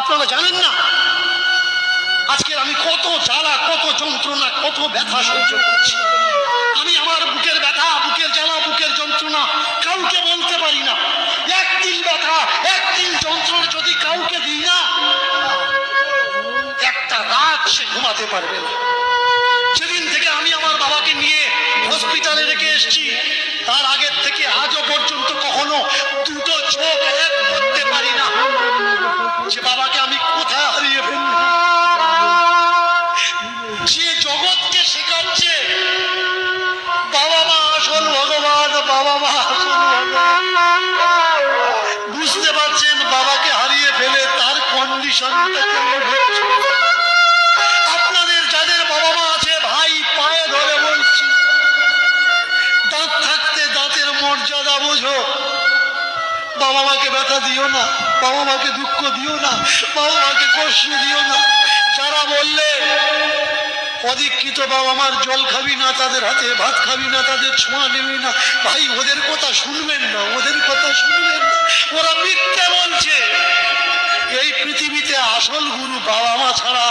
আপনারা জানেন না? আজকে আমি কত জ্বালা, কত যন্ত্রণা, কত ব্যথা সহ্য করছি। আমি আমার বুকের ব্যথা, বুকের জ্বালা, বুকের যন্ত্রণা কাউকে বলতে পারি না। একদিন ব্যথা, একদিন যন্ত্রণা যদি কাউকে দিই না, একটা রাত সে ঘুমাতে পারবে না। সেদিন থেকে আমি আমার বাবাকে নিয়ে হসপিটালে রেখে এসেছি। তার আগের থেকে আজও পর্যন্ত কখনো শেখাচ্ছে। বাবা মা, আসল ভগবান, বাবা মা, আসল বুঝতে পারছেন, বাবাকে হারিয়ে ফেলে তার কন্ডিশনটা কেমন আপনাদের যাদের বাবা মা আছে, ভাই পায়ে ধরে বলছি, দাঁত থাকতে দাঁতের মর্যাদা বোঝো। বাবা মাকে ব্যথা দিও না, বাবা মাকে দুঃখ দিও না, বাবা মাকে কষ্ট দিও না। যারা বললে অদীক্ষিত বাবা মার জল খাবি না, তাদের হাতে ভাত খাবি না, তাদের ছোঁয়া নেবি না ভাই, ওদের কথা শুনবেন না, ওদের কথা শুনবেন না ওরা মিথ্যে বলছে এই পৃথিবীতে আসল গুরু বাবা মা ছাড়া।